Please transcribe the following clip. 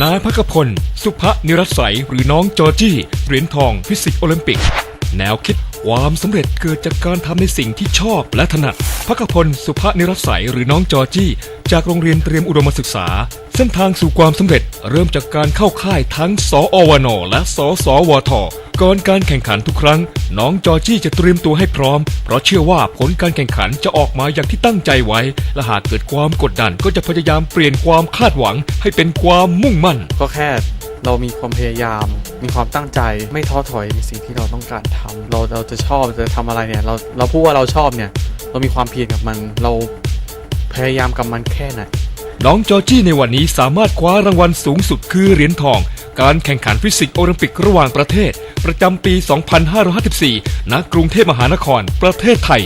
นายพักพล สุภนิรัสใสยหรือน้องจอร์จี้เหรียญทองฟิสิกส์โอลิมปิก แนวคิดความสำเร็จเกิดจากการทำในสิ่งที่ชอบและถนัดพักพล สุภนิรัสใสหรือน้องจอจี้ จากโรงเรียนเตรียมอุดมศึกษา เส้นทางสู่ความสำเร็จเริ่มจากการเข้าค่ายทั้งสอวนและสสวทก่อนการแข่งขันทุกครั้ง น้องจอจี้จะเตรียมตัวให้พร้อม เพราะเชื่อว่าผลการแข่งขันจะออกมาอย่างที่ตั้งใจไว้ และหากเกิดความกดดันก็จะพยายามเปลี่ยนความคาดหวังให้เป็นความมุ่งมั่น ก็แค่ เรามีความพยายาม มีความตั้งใจไม่ท้อถอยในสิ่งที่เราต้องการทำเราเราจะชอบจะทำอะไรเนี่ยเราเราพูดว่าเราชอบเนี่ย เรามีความเพียรกับมัน เราพยายามกับมันแค่ไหนน้องจอจี้ในวันนี้สามารถคว้ารางวัลสูงสุดคือเหรียญทอง การแข่งขันฟิสิกส์โอลิมปิกระหว่างประเทศ ประจำปี 2554 ณ กรุงเทพมหานคร ประเทศไทย